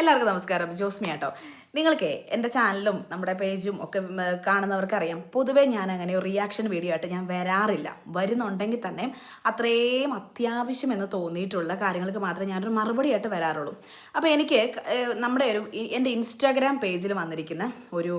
എല്ലാവർക്കും നമസ്കാരം. ജോസ്മി ആട്ടോ നിങ്ങൾക്ക് എന്റെ ചാനലും നമ്മുടെ പേജും ഒക്കെ കാണുന്നവർക്കറിയാം. പൊതുവേ ഞാൻ അങ്ങനെ ഒരു റിയാക്ഷൻ വീഡിയോ ആയിട്ട് ഞാൻ വരാറില്ല. വരുന്നുണ്ടെങ്കിൽ തന്നെ അത്രയും അത്യാവശ്യം എന്ന് തോന്നിയിട്ടുള്ള കാര്യങ്ങൾക്ക് മാത്രമേ ഞാനൊരു മറുപടി ആയിട്ട് വരാറുള്ളൂ. അപ്പോൾ എനിക്ക് നമ്മുടെ ഒരു എന്റെ ഇൻസ്റ്റാഗ്രാം പേജിൽ വന്നിരിക്കുന്ന ഒരു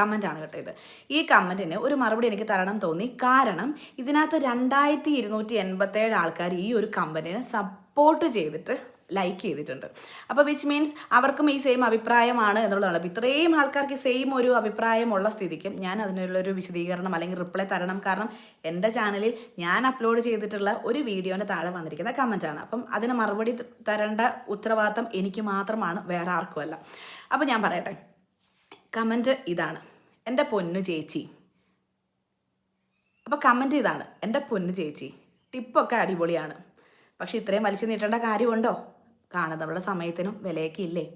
കമന്റാണ് കേട്ടോ ഇത്. ഈ കമന്റിന് ഒരു മറുപടി എനിക്ക് തരണം തോന്നി. കാരണം ഇതിനകത്ത് രണ്ടായിരത്തി ഇരുന്നൂറ്റി എൺപത്തേഴ് ആൾക്കാർ ഈ ഒരു കമ്പനിനെ സപ്പോർട്ട് ചെയ്തിട്ട് ലൈക്ക് ചെയ്തിട്ടുണ്ട്. അപ്പോൾ വിച്ച് മീൻസ് അവർക്കും ഈ സെയിം അഭിപ്രായമാണ് എന്നുള്ളതാണ് അപ്പോൾ ഇത്രയും ആൾക്കാർക്ക് സെയിം ഒരു അഭിപ്രായമുള്ള സ്ഥിതിക്കും ഞാൻ അതിനുള്ളൊരു വിശദീകരണം അല്ലെങ്കിൽ റിപ്ലൈ തരണം. കാരണം എന്റെ ചാനലിൽ ഞാൻ അപ്ലോഡ് ചെയ്തിട്ടുള്ള ഒരു വീഡിയോന്റെ താഴെ വന്നിരിക്കുന്ന കമന്റാണ് അപ്പം അതിന് മറുപടി തരേണ്ട ഉത്തരവാദിത്തം എനിക്ക് മാത്രമാണ് വേറെ ആർക്കുമല്ല അപ്പോൾ ഞാൻ പറയട്ടെ. കമന്റ് ഇതാണ്. എന്റെ പൊന്നു ചേച്ചി. അപ്പോൾ കമന്റ് ഇതാണ്. എന്റെ പൊന്നു ചേച്ചി. ടിപ്പൊക്കെ അടിപൊളിയാണ്. പക്ഷേ ഇത്രയും വലിച്ചു നീട്ടേണ്ട കാര്യമുണ്ടോ? കാണുന്നവരുടെ സമയത്തിനും വിലയൊക്കെ ഇല്ലേ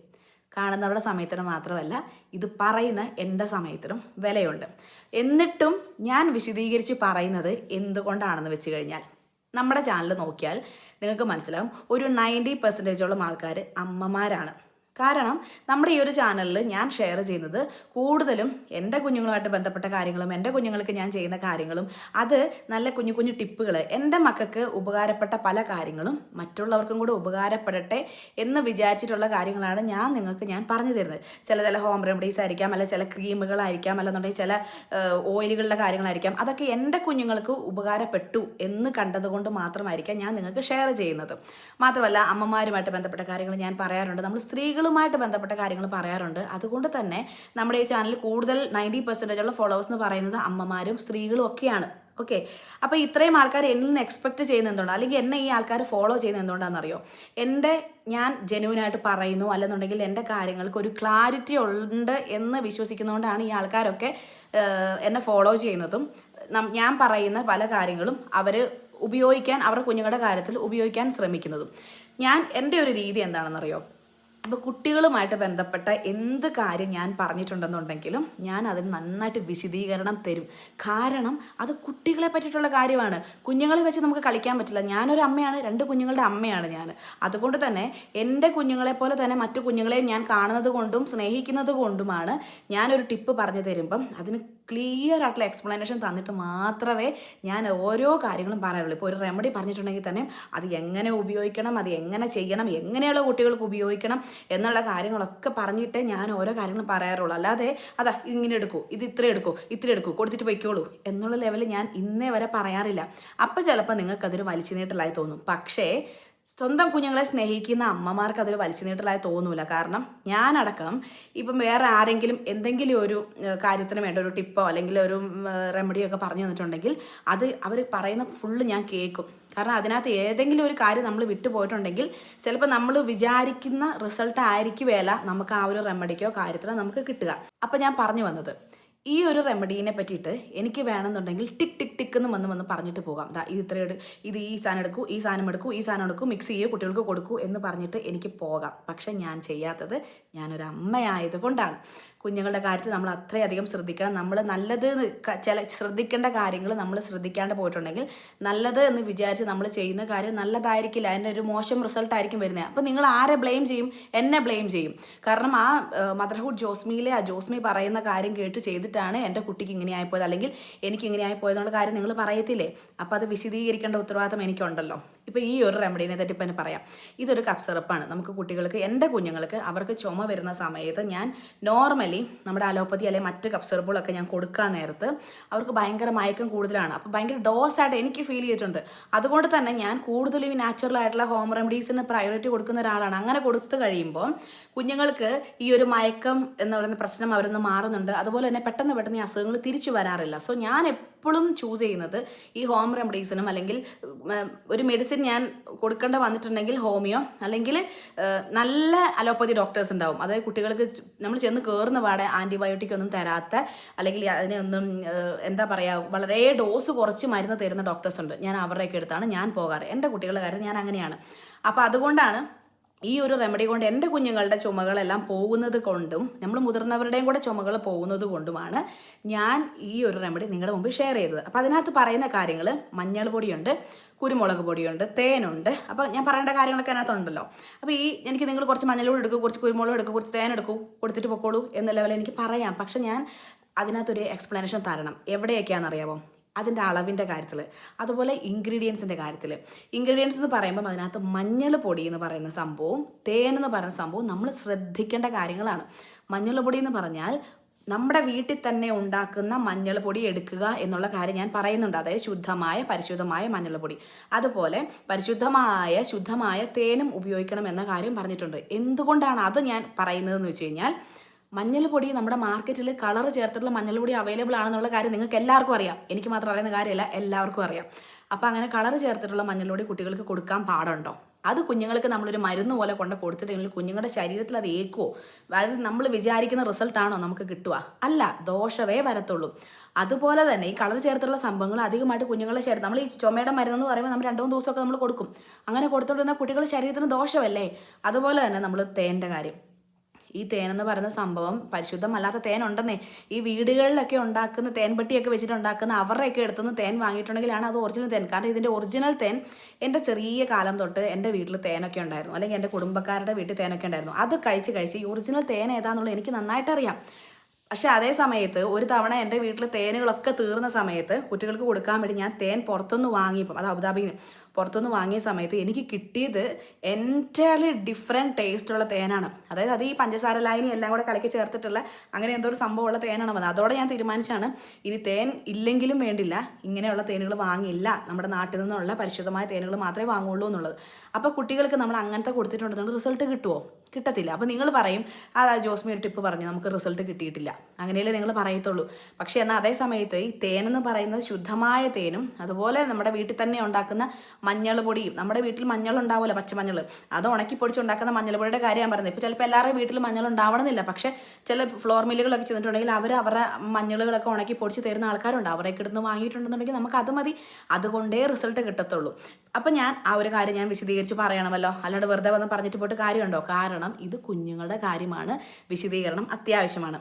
കാണുന്നവരുടെ സമയത്തിന് മാത്രമല്ല ഇത് പറയുന്ന എന്റെ സമയത്തിനും വിലയുണ്ട്. എന്നിട്ടും ഞാൻ വിശദീകരിച്ച് പറയുന്നത് എന്തുകൊണ്ടാണെന്ന് വെച്ച് കഴിഞ്ഞാൽ നമ്മുടെ ചാനൽ നോക്കിയാൽ നിങ്ങൾക്ക് മനസ്സിലാവും ഒരു നയന്റി പെർസെന്റേജോളം ആൾക്കാർ അമ്മമാരാണ്. കാരണം നമ്മുടെ ഈ ഒരു ചാനലിൽ ഞാൻ ഷെയർ ചെയ്യുന്നത് കൂടുതലും എന്റെ കുഞ്ഞുങ്ങളുമായിട്ട് ബന്ധപ്പെട്ട കാര്യങ്ങളും എന്റെ കുഞ്ഞുങ്ങൾക്ക് ഞാൻ ചെയ്യുന്ന കാര്യങ്ങളും അത് നല്ല കുഞ്ഞു കുഞ്ഞു ടിപ്പുകൾ എന്റെ മക്കൾക്ക് ഉപകാരപ്പെട്ട പല കാര്യങ്ങളും മറ്റുള്ളവർക്കും കൂടെ ഉപകാരപ്പെടട്ടെ എന്ന് വിചാരിച്ചിട്ടുള്ള കാര്യങ്ങളാണ് ഞാൻ നിങ്ങൾക്ക് ഞാൻ പറഞ്ഞു തരുന്നത്. ചില ചില ഹോം റെമഡീസ് ആയിരിക്കാം അല്ല ചില ക്രീമുകളായിരിക്കാം അല്ലെന്നുണ്ടെങ്കിൽ ചില ഓയിലുകളുടെ കാര്യങ്ങളായിരിക്കാം. അതൊക്കെ എന്റെ കുഞ്ഞുങ്ങൾക്ക് ഉപകാരപ്പെട്ടു എന്ന് കണ്ടതുകൊണ്ട് മാത്രമായിരിക്കാം ഞാൻ നിങ്ങൾക്ക് ഷെയർ ചെയ്യുന്നത്. മാത്രമല്ല അമ്മമാരുമായിട്ട് ബന്ധപ്പെട്ട കാര്യങ്ങൾ ഞാൻ പറയാറുണ്ട്. നമ്മൾ സ്ത്രീകളുമായിട്ട് ബന്ധപ്പെട്ട കാര്യങ്ങൾ പറയാറുണ്ട്. അതുകൊണ്ട് തന്നെ നമ്മുടെ ഈ ചാനൽ കൂടുതൽ നയന്റി പെർസെന്റേജ് ഉള്ള ഫോളോവേഴ്സ് എന്ന് പറയുന്നത് അമ്മമാരും സ്ത്രീകളും ഒക്കെയാണ്. ഓക്കെ അപ്പോൾ ഇത്രയും ആൾക്കാർ എന്നിൽ നിന്ന് എക്സ്പെക്ട് ചെയ്യുന്ന എന്തുകൊണ്ട്? അല്ലെങ്കിൽ എന്നെ ഈ ആൾക്കാർ ഫോളോ ചെയ്യുന്ന എന്തുകൊണ്ടാണെന്നറിയോ? എന്റെ ഞാൻ ജെനുവിനായിട്ട് പറയുന്നു അല്ലെന്നുണ്ടെങ്കിൽ എന്റെ കാര്യങ്ങൾക്ക് ഒരു ക്ലാരിറ്റി ഉണ്ട് എന്ന് വിശ്വസിക്കുന്നതുകൊണ്ടാണ് ഈ ആൾക്കാരൊക്കെ എന്നെ ഫോളോ ചെയ്യുന്നതും. ഞാൻ പറയുന്ന പല കാര്യങ്ങളും അവർ ഉപയോഗിക്കാൻ അവരുടെ കുഞ്ഞുങ്ങളുടെ കാര്യത്തിൽ ഉപയോഗിക്കാൻ ശ്രമിക്കുന്നതും. ഞാൻ എന്റെ ഒരു രീതി എന്താണെന്നറിയോ? അപ്പോൾ കുട്ടികളുമായിട്ട് ബന്ധപ്പെട്ട എന്ത് കാര്യം ഞാൻ പറഞ്ഞിട്ടുണ്ടെന്നുണ്ടെങ്കിലും ഞാൻ അതിന് നന്നായിട്ട് വിശദീകരണം തരും. കാരണം അത് കുട്ടികളെ പറ്റിയിട്ടുള്ള കാര്യമാണ്. കുഞ്ഞുങ്ങളെ വെച്ച് നമുക്ക് കളിക്കാൻ പറ്റില്ല. ഞാനൊരു അമ്മയാണ് രണ്ട് കുഞ്ഞുങ്ങളുടെ അമ്മയാണ് ഞാൻ. അതുകൊണ്ട് തന്നെ എന്റെ കുഞ്ഞുങ്ങളെ പോലെ തന്നെ മറ്റു കുഞ്ഞുങ്ങളെയും ഞാൻ കാണുന്നത് കൊണ്ടും സ്നേഹിക്കുന്നത് കൊണ്ടുമാണ് ഞാനൊരു ടിപ്പ് പറഞ്ഞു തരുമ്പം അതിന് ക്ലിയർ ആയിട്ടുള്ള എക്സ്പ്ലനേഷൻ തന്നിട്ട് മാത്രമേ ഞാൻ ഓരോ കാര്യങ്ങളും പറയാറുള്ളൂ. ഇപ്പോൾ ഒരു റെമഡി പറഞ്ഞിട്ടുണ്ടെങ്കിൽ തന്നെ അത് എങ്ങനെ ഉപയോഗിക്കണം അത് എങ്ങനെ ചെയ്യണം എങ്ങനെയുള്ള കുട്ടികൾക്ക് ഉപയോഗിക്കണം എന്നുള്ള കാര്യങ്ങളൊക്കെ പറഞ്ഞിട്ടേ ഞാൻ ഓരോ കാര്യങ്ങൾ പറയാറുള്ളൂ. അല്ലാതെ അതാ ഇങ്ങനെ എടുക്കൂ ഇത് ഇത്ര എടുക്കൂ ഇത്ര എടുക്കൂ കൊടുത്തിട്ട് പൊയ്ക്കോളൂ എന്നുള്ള ലെവലിൽ ഞാൻ ഇന്നേ വരെ പറയാറില്ല. അപ്പം ചിലപ്പോൾ നിങ്ങൾക്കതൊരു വലിച്ചു നീട്ടലായി തോന്നും. പക്ഷേ സ്വന്തം കുഞ്ഞുങ്ങളെ സ്നേഹിക്കുന്ന അമ്മമാർക്ക് അതൊരു വലിച്ചു നീട്ടലായി തോന്നൂല. കാരണം ഞാനടക്കം ഇപ്പം വേറെ ആരെങ്കിലും എന്തെങ്കിലും ഒരു കാര്യത്തിന് വേണ്ട ഒരു ടിപ്പോ അല്ലെങ്കിൽ ഒരു റെമഡിയോ ഒക്കെ പറഞ്ഞു തന്നിട്ടുണ്ടെങ്കിൽ അത് അവർ പറയുന്ന ഫുള്ള് ഞാൻ കേൾക്കും. കാരണം അതിനകത്ത് ഏതെങ്കിലും ഒരു കാര്യം നമ്മൾ വിട്ടുപോയിട്ടുണ്ടെങ്കിൽ ചിലപ്പോൾ നമ്മൾ വിചാരിക്കുന്ന റിസൾട്ട് ആയിരിക്കുവേല നമുക്ക് ആ ഒരു റെമഡിക്കോ കാര്യത്തിനോ നമുക്ക് കിട്ടുക. അപ്പം ഞാൻ പറഞ്ഞു വന്നത് ഈ ഒരു റെമഡീനെ പറ്റിയിട്ട് എനിക്ക് വേണമെന്നുണ്ടെങ്കിൽ ടിക് ടിക് ടിക്ക് എന്ന് വന്ന് വന്ന് പറഞ്ഞിട്ട് പോകാം. ദാ ഇത് ഇത്ര ഇത് ഈ സാധനം എടുക്കൂ ഈ സാധനം എടുക്കൂ ഈ സാധനം എടുക്കൂ മിക്സ് ചെയ്യൂ കുട്ടികൾക്ക് കൊടുക്കൂ എന്ന് പറഞ്ഞിട്ട് എനിക്ക് പോകാം. പക്ഷേ ഞാൻ ചെയ്യാത്തത് ഞാനൊരു അമ്മയായതുകൊണ്ടാണ് കുഞ്ഞുങ്ങളുടെ കാര്യത്തിൽ നമ്മൾ അത്രയധികം ശ്രദ്ധിക്കണം. നമ്മൾ നല്ലത് ചില ശ്രദ്ധിക്കേണ്ട കാര്യങ്ങൾ നമ്മൾ ശ്രദ്ധിക്കാണ്ട് പോയിട്ടുണ്ടെങ്കിൽ നല്ലത് എന്ന് വിചാരിച്ച് നമ്മൾ ചെയ്യുന്ന കാര്യം നല്ലതായിരിക്കില്ല. അതിന്റെ ഒരു മോശം റിസൾട്ട് ആയിരിക്കും വരുന്നത് അപ്പോൾ നിങ്ങൾ ആരെ ബ്ലെയിം ചെയ്യും? എന്നെ ബ്ലെയിം ചെയ്യും. കാരണം ആ മദർഹുഡ് ജോസ്മിയിലെ ആ ജോസ്മി പറയുന്ന കാര്യം കേട്ട് ചെയ്തിട്ടാണ് എന്റെ കുട്ടിക്ക് ഇങ്ങനെ ആയിപ്പോയത്. അല്ലെങ്കിൽ എനിക്ക് ഇങ്ങനെ ആയിപ്പോയതെന്നുള്ള കാര്യം നിങ്ങൾ പറയത്തില്ലേ? അപ്പോൾ അത് വിശദീകരിക്കേണ്ട ഉത്തരവാദിത്തം എനിക്കുണ്ടല്ലോ. ഇപ്പോൾ ഈ ഒരു റെമഡീനെ പറ്റി ഇപ്പം പറയാം. ഇതൊരു കപ്പ് സിറപ്പാണ് നമുക്ക് കുട്ടികൾക്ക് എന്റെ കുഞ്ഞുങ്ങൾക്ക് അവർക്ക് ചുമ വരുന്ന സമയത്ത് ഞാൻ നോർമലി നമ്മുടെ അലോപ്പതി അല്ലെങ്കിൽ മറ്റ് കപ്പ് സിറപ്പുകളൊക്കെ ഞാൻ കൊടുക്കാൻ നേരത്ത് അവർക്ക് ഭയങ്കര മയക്കം കൂടുതലാണ്. അപ്പോൾ ഭയങ്കര ഡോസായിട്ട് എനിക്ക് ഫീൽ ചെയ്തിട്ടുണ്ട്. അതുകൊണ്ട് തന്നെ ഞാൻ കൂടുതലും ഈ നാച്ചുറൽ ആയിട്ടുള്ള ഹോം റെമഡീസിന് പ്രയോറിറ്റി കൊടുക്കുന്ന ഒരാളാണ്. അങ്ങനെ കൊടുത്തു കഴിയുമ്പോൾ കുഞ്ഞുങ്ങൾക്ക് ഈ ഒരു മയക്കം എന്ന് പറയുന്ന പ്രശ്നം അവരൊന്ന് മാറുന്നുണ്ട്. അതുപോലെ തന്നെ പെട്ടെന്ന് പെട്ടെന്ന് ഈ അസുഖങ്ങൾ തിരിച്ചു വരാറില്ല. സോ ഞാൻ എപ്പോഴും ചൂസ് ചെയ്യുന്നത് ഈ ഹോം റെമഡീസിനും അല്ലെങ്കിൽ ഒരു മെഡിസിൻ ഞാൻ കൊടുക്കേണ്ട വന്നിട്ടുണ്ടെങ്കിൽ ഹോമിയോ അല്ലെങ്കിൽ നല്ല അലോപ്പതി ഡോക്ടേഴ്സ് ഉണ്ടാവും. അതായത് കുട്ടികൾക്ക് നമ്മൾ ചെന്ന് കയറുന്ന പാടെ ആന്റിബയോട്ടിക് ഒന്നും തരാത്ത അല്ലെങ്കിൽ അതിനെ ഒന്നും എന്താ പറയുക വളരെ ഡോസ് കുറച്ച് മരുന്ന് തരുന്ന ഡോക്ടേഴ്സ് ഉണ്ട്. ഞാൻ അവരുടെയൊക്കെ അടുത്താണ് ഞാൻ പോകാറ്. എന്റെ കുട്ടികളുടെ കാര്യം ഞാൻ അങ്ങനെയാണ്. അപ്പോൾ അതുകൊണ്ടാണ് ഈ ഒരു റെമഡി കൊണ്ട് എന്റെ കുഞ്ഞുങ്ങളുടെ ചുമകളെല്ലാം പോകുന്നത് കൊണ്ടും നമ്മൾ മുതിർന്നവരുടെയും കൂടെ ചുമകൾ പോകുന്നത് കൊണ്ടുമാണ് ഞാൻ ഈ ഒരു റെമഡി നിങ്ങളുടെ മുമ്പ് ഷെയർ ചെയ്തത്. അപ്പോൾ അതിനകത്ത് പറയുന്ന കാര്യങ്ങൾ മഞ്ഞൾ പൊടിയുണ്ട് കുരുമുളക് പൊടിയുണ്ട് തേനുണ്ട്. അപ്പോൾ ഞാൻ പറയേണ്ട കാര്യങ്ങളൊക്കെ അതിനകത്തുണ്ടല്ലോ അപ്പോൾ ഈ എനിക്ക് നിങ്ങൾ കുറച്ച് മഞ്ഞൾ പൊടി എടുക്കും കുറച്ച് കുരുമുളക് എടുക്കും കുറച്ച് തേൻ എടുക്കൂ കൊടുത്തിട്ട് പൊക്കോളൂ എന്ന ലെവലിൽ എനിക്ക് പറയാം. പക്ഷെ ഞാൻ അതിനകത്തൊരു എക്സ്പ്ലനേഷൻ തരണം. എവിടെയൊക്കെയാണെന്നറിയാമോ അതിന്റെ അളവിന്റെ കാര്യത്തിൽ അതുപോലെ ഇൻഗ്രീഡിയൻസിന്റെ കാര്യത്തിൽ. ഇൻഗ്രീഡിയൻസ് എന്ന് പറയുമ്പോൾ അതിനകത്ത് മഞ്ഞൾ പൊടി എന്ന് പറയുന്ന സംഭവവും തേൻ എന്ന് പറയുന്ന സംഭവവും നമ്മൾ ശ്രദ്ധിക്കേണ്ട കാര്യങ്ങളാണ്. മഞ്ഞൾ പൊടി എന്ന് പറഞ്ഞാൽ നമ്മുടെ വീട്ടിൽ തന്നെ ഉണ്ടാക്കുന്ന മഞ്ഞൾ പൊടി എടുക്കുക എന്നുള്ള കാര്യം ഞാൻ പറയുന്നുണ്ട്. അതായത് ശുദ്ധമായ പരിശുദ്ധമായ മഞ്ഞൾ പൊടി. അതുപോലെ പരിശുദ്ധമായ ശുദ്ധമായ തേനും ഉപയോഗിക്കണം എന്ന കാര്യം പറഞ്ഞിട്ടുണ്ട്. എന്തുകൊണ്ടാണ് അത് ഞാൻ പറയുന്നതെന്ന് വെച്ച് കഴിഞ്ഞാൽ മഞ്ഞൾപ്പൊടി നമ്മുടെ മാർക്കറ്റിൽ കളർ ചേർത്തിട്ടുള്ള മഞ്ഞൾ പൊടി അവൈലബിൾ ആണെന്നുള്ള കാര്യം നിങ്ങൾക്ക് എല്ലാവർക്കും അറിയാം. എനിക്ക് മാത്രം അറിയുന്ന കാര്യമല്ല എല്ലാവർക്കും അറിയാം. അപ്പോൾ അങ്ങനെ കളർ ചേർത്തിട്ടുള്ള മഞ്ഞൾ പൊടി കുട്ടികൾക്ക് കൊടുക്കാൻ പാടുണ്ടോ? അത് കുഞ്ഞുങ്ങൾക്ക് നമ്മളൊരു മരുന്ന് പോലെ കൊണ്ട് കൊടുത്തിട്ടുണ്ടെങ്കിൽ കുഞ്ഞുങ്ങളുടെ ശരീരത്തിൽ അത് ഏക്കുവോ? അതായത് നമ്മൾ വിചാരിക്കുന്ന റിസൾട്ടാണോ നമുക്ക് കിട്ടുക? അല്ല ദോഷമേ വരത്തുള്ളൂ. അതുപോലെ തന്നെ ഈ കളർ ചേർത്തുള്ള സംഭവങ്ങൾ അധികമായിട്ട് കുഞ്ഞുങ്ങളെ ചേർത്ത് നമ്മൾ ഈ ചുമയുടെ മരുന്ന് എന്ന് പറയുമ്പോൾ നമ്മൾ രണ്ടു മൂന്ന് ദിവസമൊക്കെ നമ്മൾ കൊടുക്കും. അങ്ങനെ കൊടുത്തുകൊണ്ടിരുന്ന കുട്ടികളുടെ ശരീരത്തിന് ദോഷമല്ലേ? അതുപോലെ തന്നെ നമ്മൾ തേന്റെ കാര്യം. ഈ തേൻ എന്ന് പറയുന്ന സംഭവം പരിശുദ്ധമല്ലാത്ത തേൻ ഉണ്ടെന്നേ ഈ വീടുകളിലൊക്കെ ഉണ്ടാക്കുന്ന തേൻപെട്ടിയൊക്കെ വെച്ചിട്ട് ഉണ്ടാക്കുന്ന അവരുടെയൊക്കെ എടുത്തുനിന്ന് തേൻ വാങ്ങിയിട്ടുണ്ടെങ്കിലാണ് അത് ഒറിജിനൽ തേൻ. കാരണം ഇതിന്റെ ഒറിജിനൽ തേൻ എന്റെ ചെറിയ കാലം തൊട്ട് എന്റെ വീട്ടിൽ തേനൊക്കെ ഉണ്ടായിരുന്നു. അല്ലെങ്കിൽ എന്റെ കുടുംബക്കാരുടെ വീട്ടിൽ തേനൊക്കെ ഉണ്ടായിരുന്നു. അത് കഴിച്ച് കഴിച്ച് ഈ ഒറിജിനൽ തേൻ ഏതാണെന്നുള്ളത് എനിക്ക് നന്നായിട്ട് അറിയാം. പക്ഷേ അതേ സമയത്ത് ഒരു തവണ എന്റെ വീട്ടിൽ തേനുകളൊക്കെ തീർന്ന സമയത്ത് കുട്ടികൾക്ക് കൊടുക്കാൻ വേണ്ടി ഞാൻ തേൻ പുറത്തുനിന്ന് വാങ്ങിയപ്പം അത് അബുദാബിയിൽ പുറത്തുനിന്ന് വാങ്ങിയ സമയത്ത് എനിക്ക് കിട്ടിയത് എന്റയർലി ഡിഫറെന്റ് ടേസ്റ്റുള്ള തേനാണ്. അതായത് അത് ഈ പഞ്ചസാര ലൈനി എല്ലാം കൂടെ കലക്കി ചേർത്തിട്ടുള്ള അങ്ങനെ എന്തോ ഒരു സംഭവമുള്ള തേനാണ് വന്നത്. അതോടെ ഞാൻ തീരുമാനിച്ചാണ് ഇനി തേൻ ഇല്ലെങ്കിലും വേണ്ടില്ല ഇങ്ങനെയുള്ള തേനുകൾ വാങ്ങില്ല നമ്മുടെ നാട്ടിൽ നിന്നുള്ള പരിശുദ്ധമായ തേനുകൾ മാത്രമേ വാങ്ങുള്ളൂ എന്നുള്ളത്. അപ്പോൾ കുട്ടികൾക്ക് നമ്മൾ അങ്ങനത്തെ കൊടുത്തിട്ടുണ്ടെന്ന് റിസൾട്ട് കിട്ടുമോ കിട്ടത്തില്ല. അപ്പോൾ നിങ്ങൾ പറയും അതാ ജോസ്മി ഒരു ടിപ്പ് പറഞ്ഞു നമുക്ക് റിസൾട്ട് കിട്ടിയിട്ടില്ല. അങ്ങനെയല്ലേ നിങ്ങൾ പറയത്തുള്ളൂ. പക്ഷേ എന്നാൽ അതേ സമയത്ത് ഈ തേനെന്ന് പറയുന്നത് ശുദ്ധമായ തേനും അതുപോലെ നമ്മുടെ വീട്ടിൽ തന്നെ ഉണ്ടാക്കുന്ന മഞ്ഞൾ നമ്മുടെ വീട്ടിൽ മഞ്ഞൾ ഉണ്ടാവുമല്ലോ പച്ചമഞ്ഞൾ അത് ഉണക്കി പൊടിച്ച് ഉണ്ടാക്കുന്ന മഞ്ഞൾ പൊടിയുടെ കാര്യം ഞാൻ പറയുന്നത് ഇപ്പോൾ ചിലപ്പോൾ എല്ലാവരുടെയും വീട്ടിൽ മഞ്ഞൾ ഉണ്ടാവണമെന്നില്ല. പക്ഷേ ചില ഫ്ലോർ മില്ലുകളൊക്കെ ചെന്നിട്ടുണ്ടെങ്കിൽ അവർ അവരുടെ മഞ്ഞളുകളൊക്കെ ഉണക്കി പൊടിച്ച് തരുന്ന ആൾക്കാരുണ്ട്. അവരെ കിടന്ന് വാങ്ങിയിട്ടുണ്ടെന്നുണ്ടെങ്കിൽ നമുക്ക് അത് മതി. അതുകൊണ്ടേ റിസൾട്ട് കിട്ടത്തുള്ളൂ. അപ്പം ഞാൻ ആ ഒരു കാര്യം ഞാൻ വിശദീകരിച്ച് പറയണമല്ലോ. അല്ലാണ്ട് വെറുതെ വന്ന് പറഞ്ഞിട്ട് പോയിട്ട് കാര്യമുണ്ടോ? കാരണം ഇത് കുഞ്ഞുങ്ങളുടെ കാര്യമാണ്. വിശദീകരണം അത്യാവശ്യമാണ്.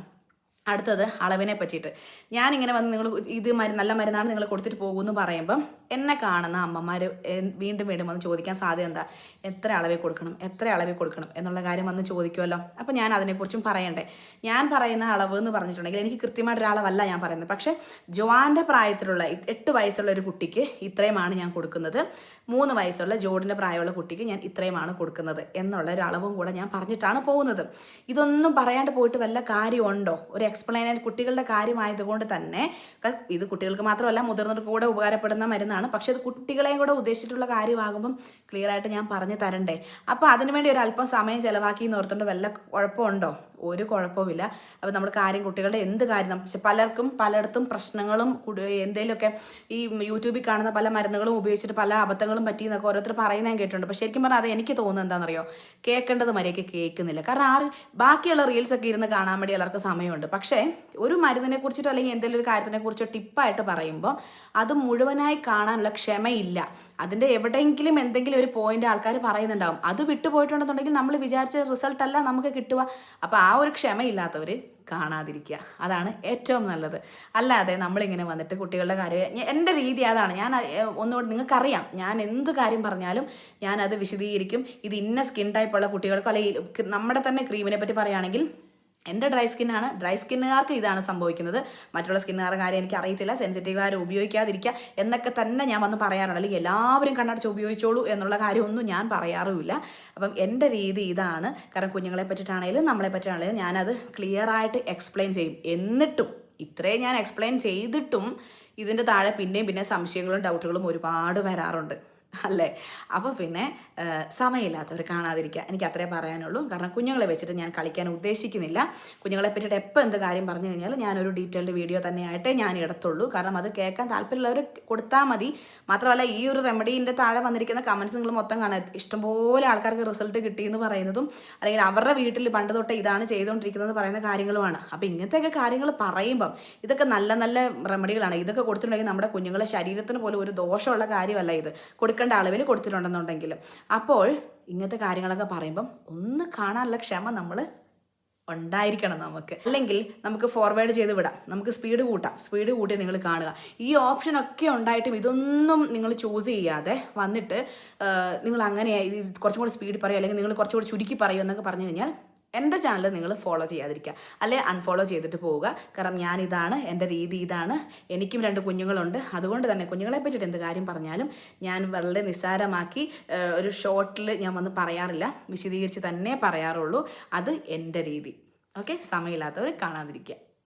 അടുത്തത് അളവിനെ പറ്റിയിട്ട്. ഞാനിങ്ങനെ വന്ന് നിങ്ങൾ ഇത് മരു നല്ല മരുന്നാണ് നിങ്ങൾ കൊടുത്തിട്ട് പോകുമെന്ന് പറയുമ്പം എന്നെ കാണുന്ന അമ്മമാർ വീണ്ടും വീണ്ടും വന്ന് ചോദിക്കാൻ സാധ്യത എന്താ? എത്ര അളവിൽ കൊടുക്കണം? എത്ര അളവിൽ കൊടുക്കണം? എന്നുള്ള കാര്യം വന്ന് ചോദിക്കുമല്ലോ അപ്പോൾ ഞാൻ അതിനെക്കുറിച്ചും പറയണ്ടേ. ഞാൻ പറയുന്ന അളവ് എന്ന് പറഞ്ഞിട്ടുണ്ടെങ്കിൽ എനിക്ക് കൃത്യമായിട്ടൊരു അളവല്ല ഞാൻ പറയുന്നത്. പക്ഷേ ജോവാന്റെ പ്രായത്തിലുള്ള എട്ട് വയസ്സുള്ള ഒരു കുട്ടിക്ക് ഇത്രയുമാണ് ഞാൻ കൊടുക്കുന്നത്. മൂന്ന് വയസ്സുള്ള ജോഡിന്റെ പ്രായമുള്ള കുട്ടിക്ക് ഞാൻ ഇത്രയുമാണ് കൊടുക്കുന്നത് എന്നുള്ള ഒരു അളവും കൂടെ ഞാൻ പറഞ്ഞിട്ടാണ് പോകുന്നത്. ഇതൊന്നും പറയാണ്ട് പോയിട്ട് വല്ല കാര്യമുണ്ടോ? ഒരു എക്സ്പ്ലെയിൻ കുട്ടികളുടെ കാര്യമായതുകൊണ്ട് തന്നെ ഇത് കുട്ടികൾക്ക് മാത്രമല്ല മുതിർന്നവർക്ക് കൂടെ ഉപകാരപ്പെടുന്ന മരുന്നാണ്. പക്ഷെ ഇത് കുട്ടികളെയും കൂടെ ഉദ്ദേശിച്ചിട്ടുള്ള കാര്യമാകുമ്പം ക്ലിയർ ആയിട്ട് ഞാൻ പറഞ്ഞു തരണ്ടേ. അപ്പോൾ അതിനുവേണ്ടി ഒരു അല്പം സമയം ചിലവാക്കി എന്ന് ഓർത്തുകൊണ്ട് വല്ല കുഴപ്പമുണ്ടോ? ഒരു കുഴപ്പമില്ല അപ്പോൾ നമ്മൾ കാര്യം കുട്ടികളുടെ എന്ത് കാര്യം പലർക്കും പലയിടത്തും പ്രശ്നങ്ങളും എന്തെങ്കിലുമൊക്കെ ഈ യൂട്യൂബിൽ കാണുന്ന പല മരുന്നുകളും ഉപയോഗിച്ചിട്ട് പല അബദ്ധങ്ങളും പറ്റി എന്നൊക്കെ ഓരോരുത്തർ പറയുന്നത് കേട്ടിട്ടുണ്ട്. പക്ഷേ ശരിക്കും പറഞ്ഞാൽ അത് എനിക്ക് തോന്നുന്നത് എന്താണെന്നറിയോ കേൾക്കേണ്ടത് മര്യാദയ്ക്ക് കേൾക്കുന്നില്ല. കാരണം ആര് ബാക്കിയുള്ള റീൽസ് ഒക്കെ ഇരുന്ന് കാണാൻ വേണ്ടി എല്ലാവർക്കും സമയമുണ്ട്. പക്ഷേ ഒരു മരുന്നിനെ കുറിച്ചിട്ടോ അല്ലെങ്കിൽ എന്തെങ്കിലും ഒരു കാര്യത്തിനെ കുറിച്ചോ ടിപ്പായിട്ട് പറയുമ്പോൾ അത് മുഴുവനായി കാണാനുള്ള ക്ഷമയില്ല. അതിന്റെ എവിടെയെങ്കിലും എന്തെങ്കിലും ഒരു പോയിന്റ് ആൾക്കാർ പറയുന്നുണ്ടാവും. അത് വിട്ടുപോയിട്ടുണ്ടെന്നുണ്ടെങ്കിൽ നമ്മൾ വിചാരിച്ച റിസൾട്ട് അല്ല നമുക്ക് കിട്ടുക. അപ്പോൾ ഒരു ക്ഷമയില്ലാത്തവർ കാണാതിരിക്കുക. അതാണ് ഏറ്റവും നല്ലത്. അല്ലാതെ നമ്മളിങ്ങനെ വന്നിട്ട് കുട്ടികളുടെ കാര്യം എന്റെ രീതി അതാണ്. ഞാൻ ഒന്നുകൂടി നിങ്ങൾക്കറിയാം. ഞാൻ എന്ത് കാര്യം പറഞ്ഞാലും ഞാനത് വിശദീകരിക്കും. ഇത് ഇന്ന സ്കിൻ ടൈപ്പുള്ള കുട്ടികൾക്കോ അല്ലെങ്കിൽ നമ്മുടെ തന്നെ ക്രീമിനെ പറ്റി പറയുകയാണെങ്കിൽ എന്റെ ഡ്രൈ സ്കിന്നാണ്. ഡ്രൈ സ്കിന്നുകാർക്ക് ഇതാണ് സംഭവിക്കുന്നത്. മറ്റുള്ള സ്കിന്നുകാരുടെ കാര്യം എനിക്ക് അറിയത്തില്ല. സെൻസിറ്റീവുകാർ ഉപയോഗിക്കാതിരിക്കുക എന്നൊക്കെ തന്നെ ഞാൻ വന്ന് പറയാറുണ്ട്. അല്ലെങ്കിൽ എല്ലാവരും കണ്ണടച്ച് ഉപയോഗിച്ചോളൂ എന്നുള്ള കാര്യമൊന്നും ഞാൻ പറയാറുമില്ല. അപ്പം എന്റെ രീതി ഇതാണ്. കാരണം കുഞ്ഞുങ്ങളെ പറ്റിയിട്ടാണെങ്കിലും നമ്മളെ പറ്റിയിട്ടാണെങ്കിലും ഞാനത് ക്ലിയർ ആയിട്ട് എക്സ്പ്ലെയിൻ ചെയ്യും. എന്നിട്ടും ഇത്രയും ഞാൻ എക്സ്പ്ലെയിൻ ചെയ്തിട്ടും ഇതിന്റെ താഴെ പിന്നെയും പിന്നെ സംശയങ്ങളും ഡൗട്ടുകളും ഒരുപാട് വരാറുണ്ട്. അല്ലേ? അപ്പോൾ പിന്നെ സമയമില്ലാത്തവർ കാണാതിരിക്കുക. എനിക്ക് അത്രേ പറയാനുള്ളൂ. കാരണം കുഞ്ഞുങ്ങളെ വെച്ചിട്ട് ഞാൻ കളിക്കാൻ ഉദ്ദേശിക്കുന്നില്ല. കുഞ്ഞുങ്ങളെ പറ്റിയിട്ട് എപ്പോൾ എന്ത് കാര്യം പറഞ്ഞു കഴിഞ്ഞാൽ ഞാനൊരു ഡീറ്റെയിൽഡ് വീഡിയോ തന്നെയായിട്ടേ ഞാൻ ഇടത്തുള്ളൂ. കാരണം അത് കേൾക്കാൻ താല്പര്യമുള്ളവർ കൊടുത്താൽ മതി. മാത്രമല്ല ഈ ഒരു റെമഡീന്റെ താഴെ വന്നിരിക്കുന്ന കമൻസ് നിങ്ങൾ മൊത്തം കാണാൻ ഇഷ്ടംപോലെ ആൾക്കാർക്ക് റിസൾട്ട് കിട്ടി എന്ന് പറയുന്നതും അല്ലെങ്കിൽ അവരുടെ വീട്ടിൽ പണ്ട് തൊട്ടേ ഇതാണ് ചെയ്തുകൊണ്ടിരിക്കുന്നത് പറയുന്ന കാര്യങ്ങളുമാണ്. അപ്പോൾ ഇങ്ങനത്തെയൊക്കെ കാര്യങ്ങൾ പറയുമ്പം ഇതൊക്കെ നല്ല നല്ല റെമഡികളാണ്. ഇതൊക്കെ കൊടുത്തിട്ടുണ്ടെങ്കിൽ നമ്മുടെ കുഞ്ഞുങ്ങളെ ശരീരത്തിന് പോലും ഒരു ദോഷമുള്ള കാര്യമല്ല ഇത്. കൊടുക്കേണ്ട കൊടുക്കേണ്ട അളവിൽ കൊടുത്തിട്ടുണ്ടെന്നുണ്ടെങ്കിൽ അപ്പോൾ ഇങ്ങനത്തെ കാര്യങ്ങളൊക്കെ പറയുമ്പം ഒന്ന് കാണാനുള്ള ക്ഷമ നമ്മൾ ഉണ്ടായിരിക്കണം നമുക്ക്. അല്ലെങ്കിൽ നമുക്ക് ഫോർവേഡ് ചെയ്ത് വിടാം. നമുക്ക് സ്പീഡ് കൂട്ടാം. സ്പീഡ് കൂട്ടി നിങ്ങൾ കാണുക. ഈ ഓപ്ഷൻ ഒക്കെ ഉണ്ടായിട്ടും ഇതൊന്നും നിങ്ങൾ ചൂസ് ചെയ്യാതെ വന്നിട്ട് നിങ്ങൾ അങ്ങനെ കുറച്ചും കൂടി സ്പീഡ് പറയുക അല്ലെങ്കിൽ നിങ്ങൾ കുറച്ചുകൂടി ചുരുക്കി പറയൂ എന്നൊക്കെ പറഞ്ഞു കഴിഞ്ഞാൽ എന്റെ ചാനൽ നിങ്ങൾ ഫോളോ ചെയ്യാതിരിക്കുക. അല്ലെ അൺഫോളോ ചെയ്തിട്ട് പോവുക. കാരണം ഞാൻ ഇതാണ് എന്റെ രീതി ഇതാണ്. എനിക്കും രണ്ട് കുഞ്ഞുങ്ങളുണ്ട്. അതുകൊണ്ട് തന്നെ കുഞ്ഞുങ്ങളെ പറ്റിയിട്ട് എന്ത് കാര്യം പറഞ്ഞാലും ഞാൻ വളരെ നിസ്സാരമാക്കി ഒരു ഷോർട്ടിൽ ഞാൻ വന്ന് പറയാറില്ല. വിശദീകരിച്ച് തന്നെ പറയാറുള്ളൂ. അത് എന്റെ രീതി. ഓക്കെ? സമയമില്ലാത്തവർ കാണാതിരിക്കുക.